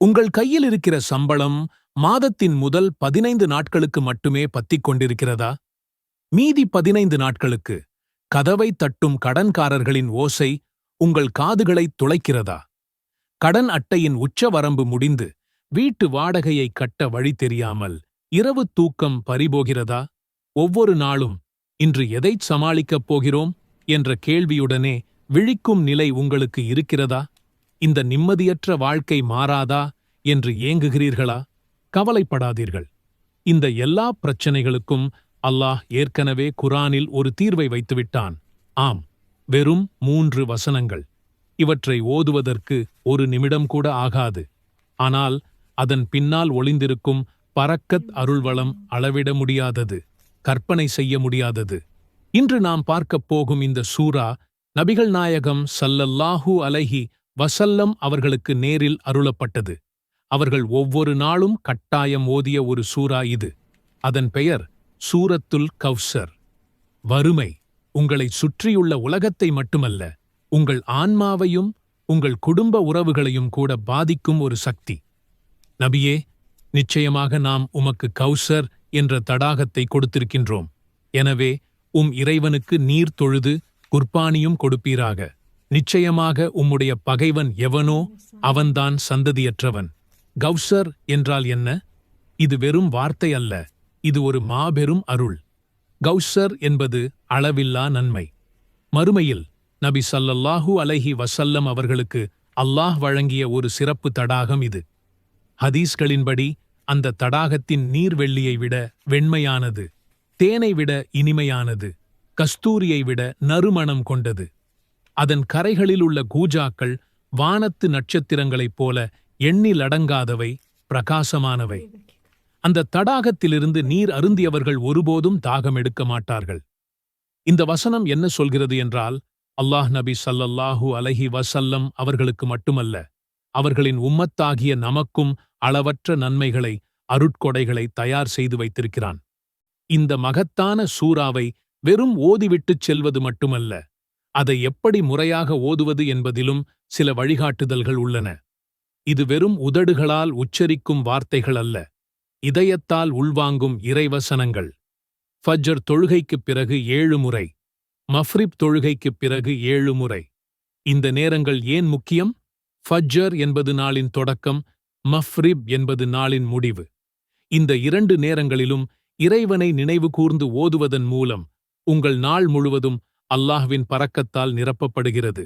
உங்கள் கையில் இருக்கிற சம்பளம் மாதத்தின் முதல் பதினைந்து நாட்களுக்கு மட்டுமே பத்திக் கொண்டிருக்கிறதா? மீதி பதினைந்து நாட்களுக்கு கதவை தட்டும் கடன்காரர்களின் ஓசை உங்கள் காதுகளை துளைக்கிறதா? கடன் அட்டையின் உச்சவரம்பு முடிந்து வீட்டு வாடகையை கட்ட வழி தெரியாமல் இரவு தூக்கம் பறிபோகிறதா? ஒவ்வொரு நாளும் இன்று எதைச் சமாளிக்கப் போகிறோம்? என்ற கேள்வியுடனே விழிக்கும் நிலை உங்களுக்கு இருக்கிறதா? இந்த நிம்மதியற்ற வாழ்க்கை மாறாதா என்று ஏங்குகிறீர்களா? கவலைப்படாதீர்கள். இந்த எல்லா பிரச்சனைகளுக்கும் அல்லாஹ் ஏற்கனவே குரானில் ஒரு தீர்வை வைத்துவிட்டான். ஆம் வெறும் மூன்று வசனங்கள். இவற்றை ஓதுவதற்கு ஒரு நிமிடம் கூட ஆகாது. ஆனால் அதன் பின்னால் ஒளிந்திருக்கும் பறக்கத் அருள்வளம் அளவிட முடியாதது கற்பனை செய்ய முடியாதது. இன்று நாம் பார்க்கப் போகும் இந்த சூரா நபிகள் நாயகம் சல்லல்லாஹூ அலைஹி வசல்லம் அவர்களுக்கு நேரில் அருளப்பட்டது. அவர்கள் ஒவ்வொரு நாளும் கட்டாயம் ஓதிய ஒரு சூரா இது. அதன் பெயர் சூரத்துல் கவ்சர். வறுமை உங்களை சுற்றியுள்ள உலகத்தை மட்டுமல்ல உங்கள் ஆன்மாவையும் உங்கள் குடும்ப உறவுகளையும் கூட பாதிக்கும் ஒரு சக்தி. நபியே நிச்சயமாக நாம் உமக்கு கௌசர் என்ற தடாகத்தை கொடுத்திருக்கின்றோம். எனவே உம் இறைவனுக்கு நீர் தொழுது குர்பானியும் கொடுப்பீராக. நிச்சயமாக உம்முடைய பகைவன் எவனோ அவன்தான் சந்ததியற்றவன். கௌசர் என்றால் என்ன? இது வெறும் வார்த்தை அல்ல. இது ஒரு மாபெரும் அருள். கௌசர் என்பது அளவில்லா நன்மை. மறுமையில் நபி சல்லல்லாஹூ அலைஹி வசல்லம் அவர்களுக்கு அல்லாஹ் வழங்கிய ஒரு சிறப்பு தடாகம் இது. ஹதீஸ்களின்படி அந்த தடாகத்தின் நீர்வெள்ளியை விட வெண்மையானது தேனை விட இனிமையானது கஸ்தூரியை விட நறுமணம் கொண்டது. அதன் கரைகளில் உள்ள கூஜாக்கள் வானத்து நட்சத்திரங்களைப் போல எண்ணிலடங்காதவை பிரகாசமானவை. அந்த தடாகத்திலிருந்து நீர் அருந்தியவர்கள் ஒருபோதும் தாகம் எடுக்க மாட்டார்கள். இந்த வசனம் என்ன சொல்கிறது என்றால் அல்லாஹ் நபி சல்லல்லாஹூ அலஹி வசல்லம் அவர்களுக்கு மட்டுமல்ல அவர்களின் உம்மத்தாகிய நமக்கும் அளவற்ற நன்மைகளை அருட்கொடைகளை தயார் செய்து வைத்திருக்கிறான். இந்த மகத்தான சூறாவை வெறும் ஓதிவிட்டுச் செல்வது மட்டுமல்ல அதை எப்படி முறையாக ஓதுவது என்பதிலும் சில வழிகாட்டுதல்கள் உள்ளன. இது வெறும் உதடுகளால் உச்சரிக்கும் வார்த்தைகள் அல்ல. இதயத்தால் உள்வாங்கும் இறைவசனங்கள். ஃபஜ்ஜர் தொழுகைக்குப் பிறகு ஏழு முறை. மஃப்ரிப் தொழுகைக்குப் பிறகு ஏழு முறை. இந்த நேரங்கள் ஏன் முக்கியம்? ஃபஜ்ஜர் என்பது நாளின் தொடக்கம் மஃப்ரிப் என்பது நாளின் முடிவு. இந்த இரண்டு நேரங்களிலும் இறைவனை நினைவு கூர்ந்து ஓதுவதன் மூலம் உங்கள் நாள் முழுவதும் அல்லாஹ்வின் பறக்கத்தால் நிரப்பப்படுகிறது.